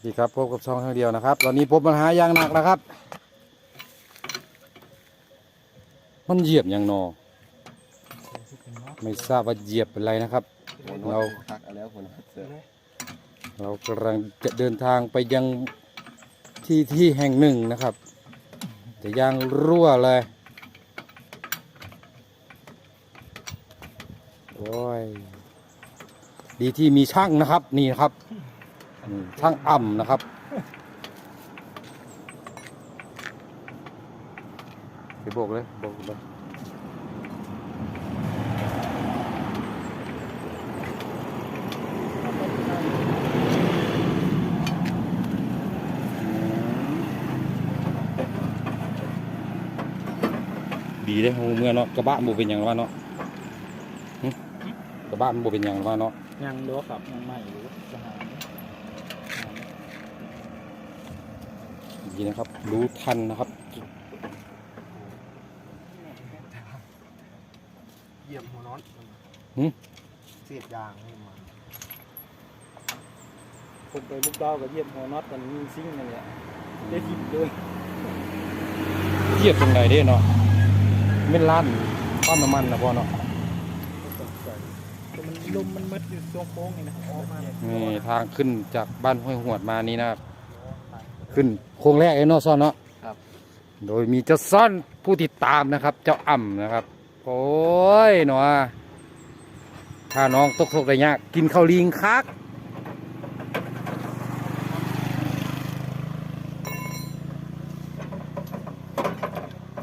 สวัสดีครับพบกับช่องทางเดียวนะครับ ตอนนี้พบปัญหาอย่างหนักนะครับ มันเหยียบอย่างนอไม่ทราบว่าเหยียบเป็นไรนะครับ เราเรากำลังจะเดินทางไปยังที่ที่แห่งหนึ่งนะครับจะยางรั่วเลย โอ้ย ดีที่มีช่างนะครับนี่ครับ ช่างอ่ำนะครับ ไปโบกเลยโบกเลยดีเลยหูเมื่อเนาะกระบะมันบ่เป็นอย่างว่าเนาะกระบะมันบ่เป็นอย่างว่าเนาะยังเด้อครับยังใหม่อยู่ ดีนะครับ รู้ทันนะครับเยี่ยมหัวน็อตหึ เสียบยางให้มันผมไปบุกดาวกับเยี่ยมหัวน็อตกันมีซิ่งนั่นแหละได้ทิมเลยเหยียบตรงไหนเด้เนาะไม่ลั่นป้อมน้ำมันนะพ่อเนาะแต่มันลมมันมัดอยู่ช่วงโค้งนี่นะออกมาเนี่ยนี่ทางขึ้นจากบ้านห้วยหวดมานี่นะครับ ขึ้นโค้งแรกเองเนาะซ่อนเนาะครับ โดยมีเจ้าซ่อนผู้ติดตามนะครับ เจ้าอ่ำนะครับ โอ้ยหนอถ้าน้องตกตกได้ยากกินข้าวลิงคัก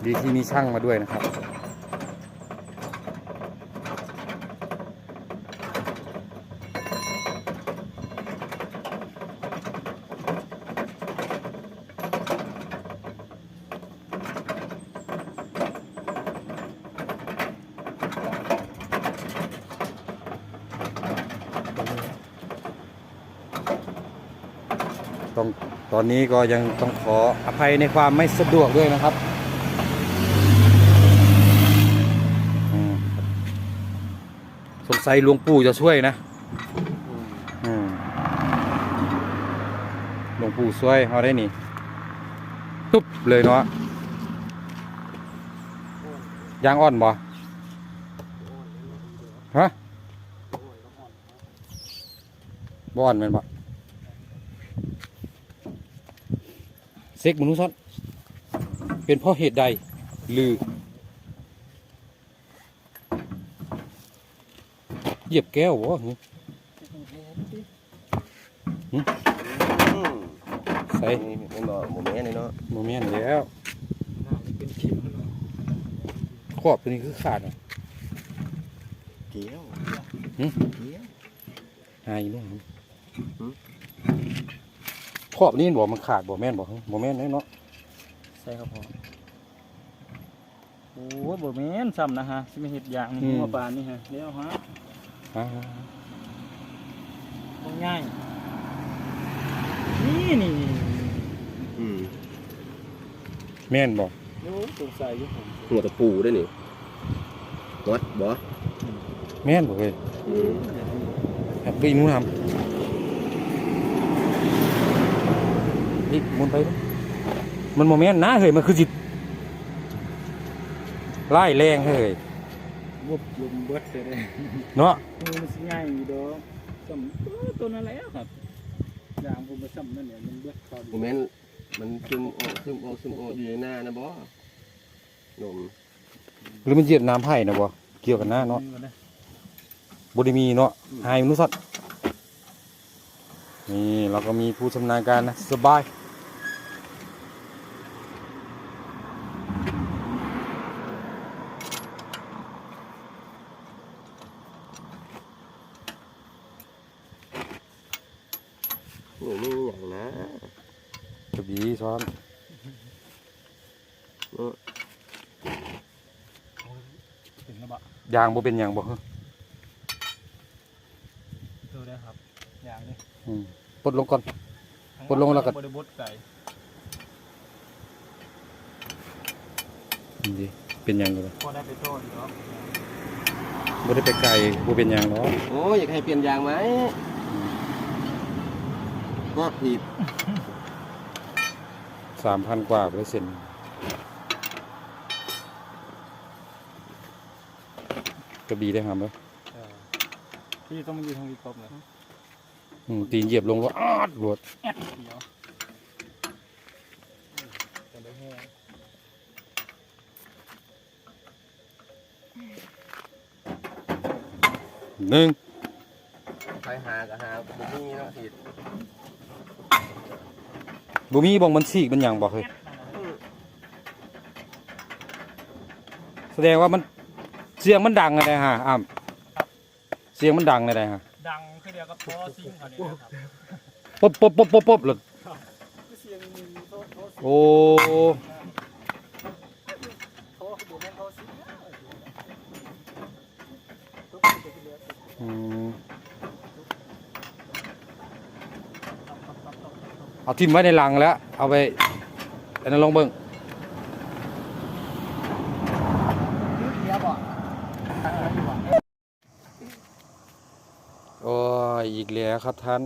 ดีที่มีช่างมาด้วยนะครับ ต้องตอนนี้ก็ยังต้องขออภัยในความไม่สะดวกด้วยนะครับอืมสงสัยหลวงปู่จะช่วยนะอืมหลวงปู่ช่วยเขาได้นี่ตุ๊บเลยเนาะยางอ่อนบ่ฮะบ่อ่อนแมันบ่ เซ็ กมนุษย์ซ้อนเป็นเพราะเหตุใดหรือเหยียบแก้ววะใส่นี่ไม่บอกหมูแม่เลยเนาะโมเมนต์แล้วน้ำมันเป็นคิมขอบตัวนี้คือขาดอะเกี้ยวหึเกี้ยวหายนู่น หึขอบนี้บอกมันขาดบอกแม่นบอกโมแม่นแน่เนาะใช่ครับพ่อโอ้ยบ่แม่นซ้ำนะฮะสิไม่เห็ดอย่างนี่หัวปลานี่ฮะเดี๋ยวฮะอ่าบ่ง่ายนี่นี่อืมแม่นบอกโอ้สงสัยอยู่ผมหัวตะปูด้วยนี่วัดบ่แม่นบอกเลยอืมแบบวิ่งนู้นทำ นี่หมุนไปเด้อมันโมแม่นนะเฮ้ยมันคือจิตไล่แรงเฮ้ยวุบลมเบิดเลยเด้เนาะเออมันสิง่ายอยู่ดอกซ้ำเออตัวนั้นแหล้วครับอย่างผมไปซ้ำนั่นเนี่ยมันเบิดเขาหมูแม่นมันซึมออกซึมออกซึมออกอยู่ในหน้านะบ่หนุ่มหรือมันเหยียดน้ำไผ่นะบ่เกี่ยวกันหน้าเนาะบไดิมีเนาะหายมนุษย์สัตว์นี่เราก็มีผู้ชำนาญการนะสบาย นูนี่อย่างนะกระบี่ซ้อนเออถึงแล้วบะยางบ่เป็นอย่างบ่เฮ้อดูได้ครับอย่างนี้อืมปลดลงก่อนกดลงแล้วก็บริบทไก่นี่ดิเป็นอย่างเลยพอได้ไปโทษอยู่ครับบ่ได้ไปไกลบ่เป็นอย่างเนาะโอ้ยอยากให้เปลี่ยนยางไหม ก็ผิดสามพันกว่าเปอร์เซ็นต์กระบี่ได้ครับไหมเออพี่ต้องมาอยู่ทางนี้ครบเลยอืมตีนเหยียบลงรถอาดรถแอดเดียวจะได้แห้งหนึ่งไปหากับหาบุมีเนาะผิด บ่มีบ่งมันสีกมันหยังบอกเลยแสดงว่ามันเสียงมันดังอะไรฮะอ้ำเสียงมันดังอะไรฮะดังคือเดียวกับพอซิ่งเขาเนี่ยนะครับป๊บป๊บป๊บป๊บป๊บเลยเสียงมีโทษโทษโอ้โทษบุญโทษซิ่งนะทุกคนจะเลือกอืม เอาทิมไว้ในลังแล้ว เอาไปอันนั้นลองเบิ่งเดียวบ่โอ้ยอีกแล้วครับท่าน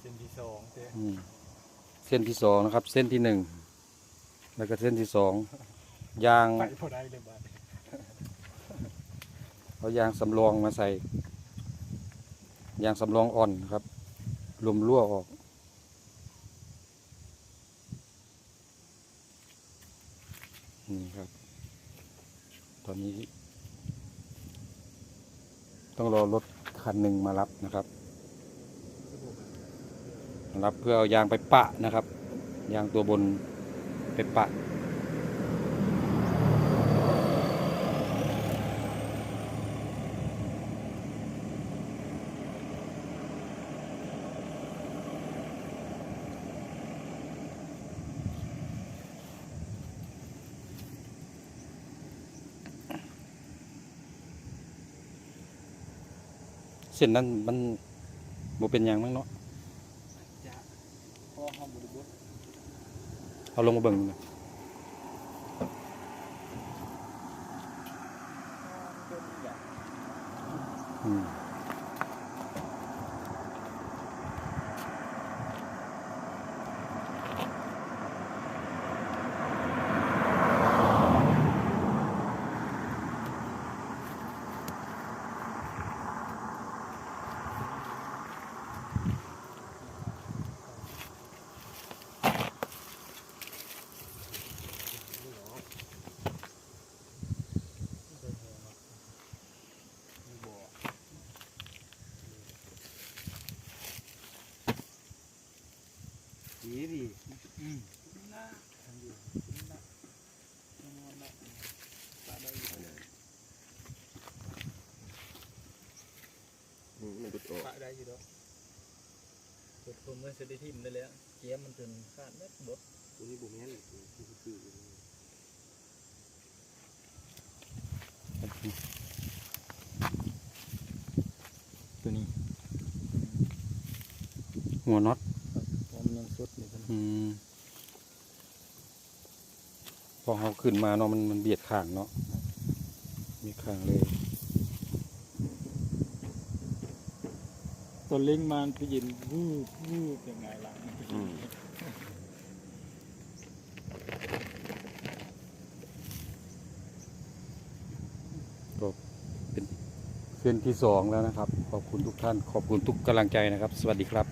เส้นที่สองเต้อืมเส้นที่สองนะครับ เส้นที่หนึ่งแล้วก็เส้นที่สองยางไปพอได้เลยบ้านเอายางสำรองมาใส่ยางสำรองอ่อนครับรวมรั่วออก นี่ครับ ตอนนี้ ต้องรอรถคันหนึ่งมารับนะครับรับเพื่อเอายางไปปะนะครับ ยางตัวบนไปปะ เส้นนั้นมันบ่เป็นหยังมั้งเนาะจะพอห้องบริบูรณ์เอาลงมาเบิ่งหน่อยอืมดีดี อืมน่าทำอยู่น่าน่าปะได้อยู่ อืมมันดุดออก ปะได้อยู่ดอกกดผมเมื่อเสด็จทิมได้แล้วเกียมมันจนขาดเม็ดบดตัวนี้บุแม่นคือคือตัวนี้หัวน็อตพอมันยังสดอยู่กันอืมพอเขาขึ้นมาเนาะมันมันเบียดข้างเนาะมีข้างเลย ตัวเล้งมันไปยินวูบวูบยังไงล่ะอืมเส้นที่สองแล้วนะครับ ขอบคุณทุกท่าน ขอบคุณทุกกำลังใจนะครับ สวัสดีครับ